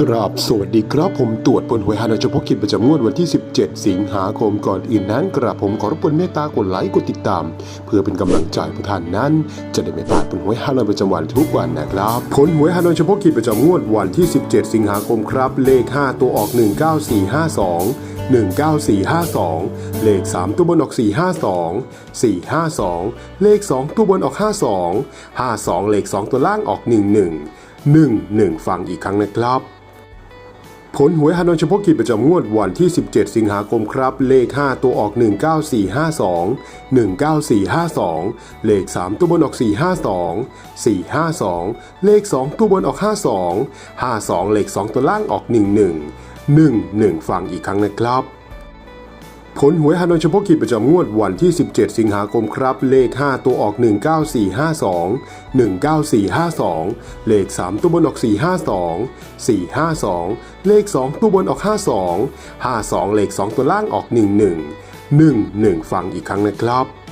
ครับสวัสดีครับผมตรวจผลหวยฮานอยเฉพาะกิจประจำงวดวันที่ 17 สิงหาคมก่อนอื่นนั้นกระผมขอรบกวนเมตตากดไลค์กดติดตาม เพื่อเป็นกำลังใจผู้ท่านนั้น จะได้ไม่พลาดผลหวยฮานอยประจำวันทุกวันนะครับผลหวยฮานอยเฉพาะกิจประจำงวดวันที่ 17 สิงหาคมครับ เลข 5 ตัวออก 19452 19452 เลข 3 ตัวบนออก 452 452 เลข 2 ตัวบนออก 52 52 เลข 2 ตัวล่างออก 11 11 ฟังอีกครั้งนะครับ ผลหวยฮานอยเฉพาะกิจประจำงวดวันที่ 17 สิงหาคมครับ เลข 5 ตัวออก 19452 19452 เลข 3 ตัวบนออก 452 452 เลข 2 ตัวบนออก 52 52 เลข 2 ตัวล่างออก 11 11 ฟังอีกครั้งนะครับ ผลหวยฮานอยเฉพาะกิจประจำงวดวันที่ 17 สิงหาคมครับ เลข 5 ตัวออก 19452 19452 เลข 3 ตัวบนออก 452 452 เลข 2 ตัวบนออก 52 52 เลข 2 ตัวล่างออก 11 11 ฟังอีกครั้งนะครับ